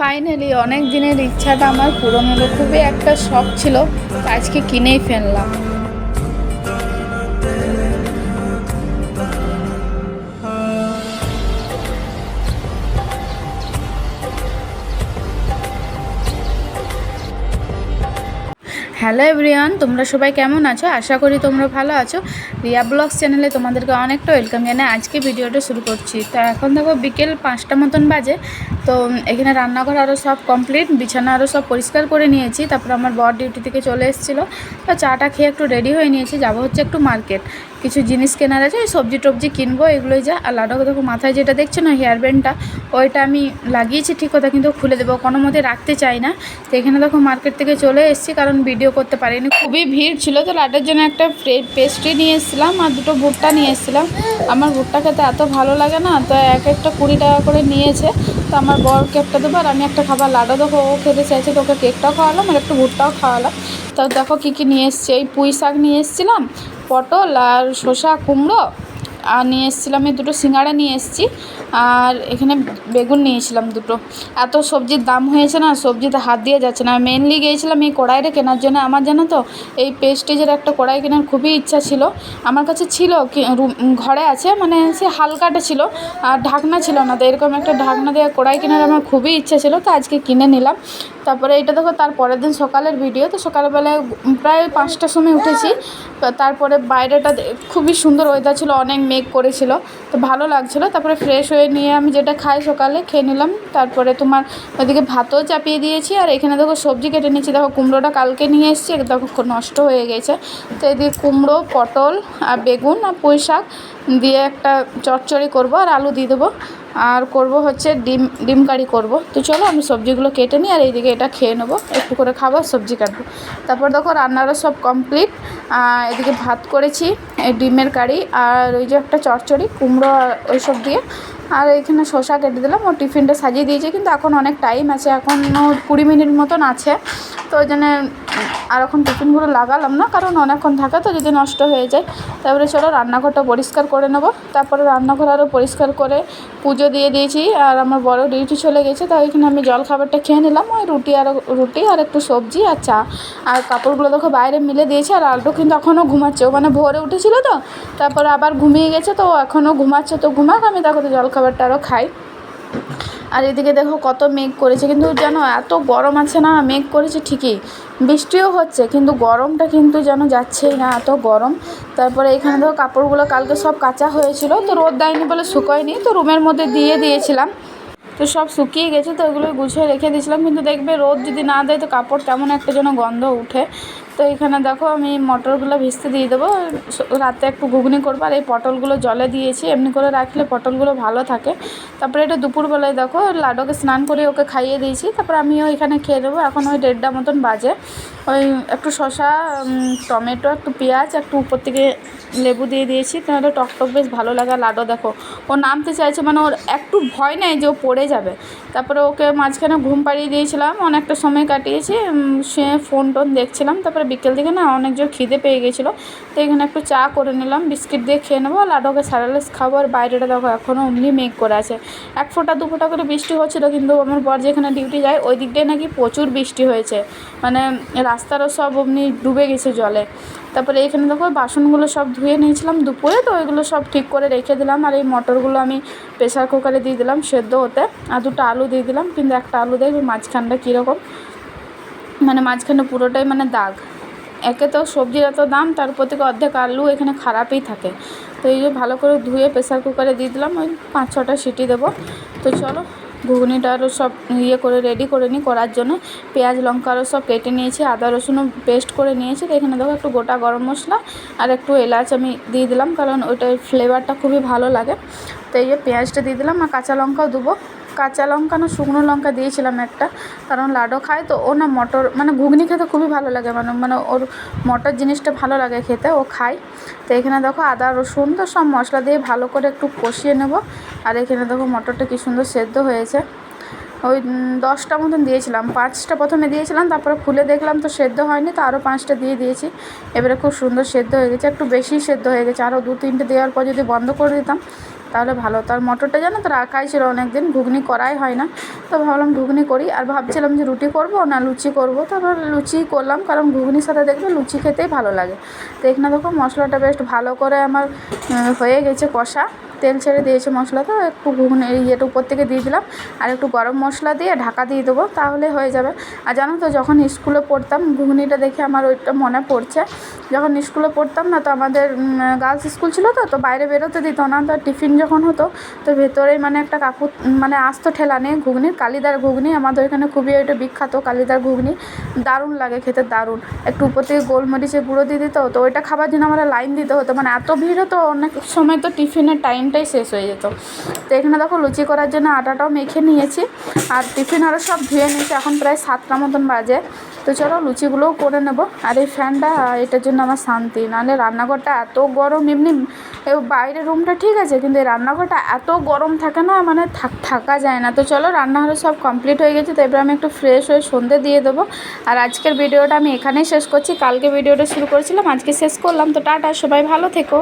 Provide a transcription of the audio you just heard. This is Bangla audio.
ফাইনালি অনেক দিনের ইচ্ছাটা আমার পূরণ হলো। খুবই একটা শখ ছিল। আজকে কিনেই ফেললাম। হ্যালো এভরিওয়ান, তোমরা সবাই কেমন আছো? আশা করি তোমরা ভালো আছো। রিয়া ব্লগস চ্যানেলে তোমাদেরকে অনেকটা ওয়েলকাম জানাই আজকে ভিডিওটা শুরু করছি। তো এখন দেখো বিকেল পাঁচটা মতন বাজে, তো এখানে রান্নাঘর আরও সব কমপ্লিট বিছানা আরও সব পরিষ্কার করে নিয়েছি, তারপর আমার বর ডিউটি থেকে চলে এসেছিল। তো চাটা খেয়ে একটু রেডি হয়ে নিয়েছি, যাব হচ্ছে একটু মার্কেট কিছু জিনিস কেনার আছে, ওই সবজি টবজি কিনবো, এগুলোই যা। আর লাডাকে দেখো, মাথায় যেটা দেখছ না, হেয়ার ব্যান্ডটা, ওইটা আমি লাগিয়েছি ঠিক কথা, কিন্তু খুলে দেবো, কোনো মতে রাখতে চাই না। তো এখানে দেখো, মার্কেট থেকে চলে এসেছি, কারণ ভিডিও করতে পারিনি। খুবই ভিড় ছিল, তো লাডার জন্য একটা পেস্ট্রি নিয়ে এসেছিলাম, আর দুটো ভুট্টা নিয়ে এসেছিলাম। আমার ভুট্টা খেতে এত ভালো লাগে না, তো এক একটা কুড়ি টাকা করে নিয়েছে। তো আমার বর কেকটা দেবো, আর আমি একটা খাবার লাডা দেখো ও খেতে চাইছে, তো ওকে কেকটাও খাওয়ালাম, আর একটু ভুট্টাও খাওয়ালাম। তো দেখো, কী কী নিয়ে এসছে, এই পুঁই শাক নিয়ে এসেছিলাম পটল আর শসা কুমড়ো আর নিয়ে এসেছিলাম, এই দুটো সিঙ্গাড়া নিয়ে এসেছি। আর এখানে বেগুন নিয়েছিলাম দুটো। এত সবজির দাম হয়েছে না, সবজিতে হাত দিয়ে যাচ্ছে না। মেনলি গিয়েছিলাম এই কড়াইটা কেনার জন্য। আমার জানো তো, এই পেস্টেজের একটা কড়াই কেনার খুবই ইচ্ছা ছিল। আমার কাছে ছিল ঘরে আছে মানে সে হালকাটা ছিল, আর ঢাকনা ছিল না। তো এরকম একটা ঢাকনা দেওয়া কড়াই কেনার আমার খুবই ইচ্ছা ছিল, তো আজকে কিনে নিলাম। তারপরে এটা দেখো, তার পরের দিন সকালের ভিডিও তো সকালবেলায় প্রায় পাঁচটার সময় উঠেছি। তারপরে বাইরেটা খুবই সুন্দর ওয়েদার ছিল, অনেক মেঘ করেছিল। তো ভালো লাগছিল। তারপরে ফ্রেশ হয়ে নিয়ে আমি যেটা খাই সকালে খেয়ে নিলাম। তারপরে তোমার ওইদিকে ভাতও চাপিয়ে দিয়েছি। আর এখানে দেখো সবজি কেটে নিয়েছি। দেখো কুমড়োটা কালকে নিয়ে এসেছি। দেখো নষ্ট হয়ে গেছে। তো এদিকে কুমড়ো, পটল আর বেগুন আর পুঁই শাক দিয়ে একটা চচ্চড়ি করব আর আলু দিয়ে দেবো। আর করব হচ্ছে ডিম ডিম কারি করব। তো চলো আমি সবজিগুলো কেটে নিই আর এইদিকে এটা খেয়ে নেব। একটু করে খাব সবজি কাটবো। তারপর দেখো রান্নারও সব কমপ্লিট এদিকে ভাত করেছি ডিমের কারি আর ওই যে একটা চচ্চড়ি, কুমড়ো আর ওইসব দিয়ে। আর এখানে শসা কেটে দিলাম, ও টিফিনটা সাজিয়ে দিয়েছে, কিন্তু এখন অনেক টাইম আছে এখনও কুড়ি মিনিট মতন আছে। তো ওই জন্য আর এখন টিফিনগুলো লাগালাম না, কারণ অনেকক্ষণ থাকে তো যদি নষ্ট হয়ে যায়। তারপরে চলো রান্নাঘরটা পরিষ্কার করে নেব। তারপরে রান্নাঘর আরও পরিষ্কার করে পুজো দিয়ে দিয়েছি, আর আমার বড় ডিউটি চলে গেছে, তাই এখানে আমি জল খাবারটা খেয়ে নিলাম। ওই রুটি আর রুটি আর একটু সবজি আর চা। আর কাপড়গুলো দেখো বাইরে মিলে দিয়েছে, আর আলটু কিন্তু এখনও ঘুমাচ্ছে। মানে ভোরে উঠেছিল তো, তারপরে আবার ঘুমিয়ে গেছে, তো এখনও ঘুমাচ্ছে। তো ঘুমাক, আমি দেখো তো জল খাবারটা আরও খাই। আর এদিকে দেখো কত মেঘ করেছে, কিন্তু যেন এত গরম আছে না, মেঘ করেছে ঠিকই। বৃষ্টিও হচ্ছে, কিন্তু গরমটা কিন্তু যেন যাচ্ছেই না, এত গরম। তারপরে এখানে দেখো কাপড়গুলো কালকে সব কাঁচা হয়েছিল, তো রোদ দেয়নি বলে শুকোয়নি, তো রুমের মধ্যে দিয়ে দিয়েছিলাম। তো সব শুকিয়ে গেছে তো ওগুলো গুছিয়ে রেখে দিয়েছিলাম। কিন্তু দেখবে রোদ যদি না দেয় তো কাপড় কেমন একটা যেন গন্ধ উঠে তো এখানে দেখো আমি মটরগুলো ভিজতে দিয়ে দেবো। রাতে একটু ঘুগনি করব। আর এই পটলগুলো জলে দিয়েছি। এমনি করে রাখলে পটলগুলো ভালো থাকে। তারপরে এটা দুপুরবেলায় দেখো লাডোকে স্নান করে ওকে খাইয়ে দিয়েছি। তারপর আমিও এখানে খেয়ে দেবো এখন ওই দেড়টা মতন বাজে। ওই একটু উম, টমেটো একটু পেঁয়াজ একটু উপর থেকে লেবু দিয়ে দিয়েছি। তাহলে টক টক বেশ ভালো লাগে। লাডো দেখো ও নামতে চাইছে। মানে ওর একটু ভয় নেই যে ও পড়ে যাবে। তারপরে ওকে মাঝখানে ঘুম পাড়িয়ে দিয়েছিলাম, অনেকটা সময় কাটিয়েছি শুয়ে ফোন টোন দেখছিলাম, তারপরে বিকেল দিকে না অনেক জোর খিদে পেয়ে গেছিল, তো এখানে একটু চা করে নিলাম, বিস্কিট দিয়ে খেয়ে নেব লাডোকে স্যারালেস খাব, আর বাইরেটা দেখো এখনও অমনি মেঘ করে আছে। এক ফোঁটা, দু ফোঁটা করে বৃষ্টি হচ্ছিল, কিন্তু আমার বর যেখানে ডিউটি যায়, ওই দিকটায় নাকি প্রচুর বৃষ্টি হয়েছে মানে রাস্তারও সব অমনি ডুবে গেছে জলে। তারপরে এখানে দেখো বাসনগুলো সব ধুয়ে নিয়েছিলাম দুপুরে, তো ওইগুলো সব ঠিক করে রেখে দিলাম, আর এই মটরগুলো আমি প্রেসার কুকারে দিয়ে দিলাম সেদ্ধ হতে, আর দুটো আলু দিয়ে দিলাম, কিন্তু একটা আলু দেখবে মাঝখানটা কীরকম? মানে মাঝখানে পুরোটাই মানে দাগ। একে তো সবজির এত দাম, তার উপর থেকে অর্ধেক আলু এখানে খারাপই থাকে। তো এই যে ভালো করে ধুয়ে প্রেসার কুকারে দিয়ে দিলাম, ওই পাঁচ ছটা সিটি দেবো। তো চলো, ঘুগনিটা আরও সব ইয়ে করে রেডি করে নিই করার জন্য। পেঁয়াজ, লঙ্কা আরও সব কেটে নিয়েছি, আদা, রসুনও পেস্ট করে নিয়েছি। তো এখানে দেখো একটু গোটা গরম মশলা আর একটু এলাচ আমি দিয়ে দিলাম, কারণ ওইটার ফ্লেভারটা খুবই ভালো লাগে। তো এই যে পেঁয়াজটা দিয়ে দিলাম, আর কাঁচা লঙ্কাও দেবো। কাঁচা লঙ্কা না শুকনো লঙ্কা দিয়েছিলাম একটা, কারণ লাডো খায় তো ও না মটর মানে ঘুগনি খেতে খুবই ভালো লাগে মানে মানে ওর মটর জিনিসটা ভালো লাগে খেতে, ও খায়। তো এখানে দেখো আদা, রসুন, তো সব মশলা দিয়ে ভালো করে একটু কষিয়ে নেব। আর এখানে দেখো মটরটা কি সুন্দর সেদ্ধ হয়েছে। ওই দশটা মতন দিয়েছিলাম, পাঁচটা প্রথমে দিয়েছিলাম, তারপরে খুলে দেখলাম তো সেদ্ধ হয়নি, তো আরও পাঁচটা দিয়ে দিয়েছি। এবারে খুব সুন্দর সেদ্ধ হয়ে গেছে, একটু বেশি সেদ্ধ হয়ে গেছে আরও দু তিনটে দেওয়ার পর যদি বন্ধ করে দিতাম তাহলে ভালো। তো আর মটরটা জানো তো রাখাই ছিল অনেক দিন ঘুগনি করাই হয় না। তো ভাবলাম ঘুগনি করি, আর ভাবছিলাম যে রুটি করব না লুচি করব। তারপর লুচি করলাম, কারণ ঘুগনির সাথে দেখবে লুচি খেতেই ভালো লাগে। তো এখানে দেখো মশলাটা বেশ ভালো করে আমার হয়ে গেছে কষা। তেল ছেড়ে দিয়েছে মশলা তো একটু ঘুগনি ইয়েটা উপর থেকে দিয়ে দিলাম, আর একটু গরম মশলা দিয়ে ঢাকা দিয়ে দেবো, তাহলে হয়ে যাবে। আর জানো তো, যখন স্কুলে পড়তাম, ঘুগনিটা দেখে আমার ওইটা মনে পড়ছে। যখন স্কুলে পড়তাম না, তো আমাদের গার্লস স্কুল ছিল তো তো বাইরে বেরোতে দিত না, তো টিফিন যখন হতো, তো ভেতরেই মানে একটা কাকু মানে আসতো ঠেলা নিয়ে ঘুগনির কালিদার ঘুগনি, আমাদের ওইখানে খুবই ওইটা বিখ্যাত কালিদার ঘুগনি, দারুণ লাগে খেতে, দারুণ। একটু উপর থেকে গোলমরিচের গুঁড়ো দিয়ে দিত, তো ওইটা খাবার জন্য আমরা লাইন দিতে হতো মানে এত ভিড় হতো, অনেক সময় তো টিফিনের টাইমটাই শেষ হয়ে যেত। তো এখানে দেখো লুচি করার জন্য আটাটাও মেখে নিয়েছি আর টিফিন আরও সব ধুয়ে নিয়েছি। এখন প্রায় সাতটা মতন বাজে। তো চলো লুচিগুলোও করে নেব। আর এই ফ্যানটা, এটার জন্য আমার শান্তি। নাহলে রান্নাঘরটা এত গরম, এমনি বাইরের রুমটা ঠিক আছে, কিন্তু এই রান্নাঘরটা এত গরম থাকে না মানে থাকা যায় না। তো চলো রান্নাঘরে সব কমপ্লিট হয়ে গেছে, তো এবার আমি একটু ফ্রেশ হয়ে সন্ধে দিয়ে দেবো। আর আজকের ভিডিওটা আমি এখানেই শেষ করছি। কালকে ভিডিওটা শুরু করেছিলাম, আজকে শেষ করলাম। তো টাটা, সবাই ভালো থেকো।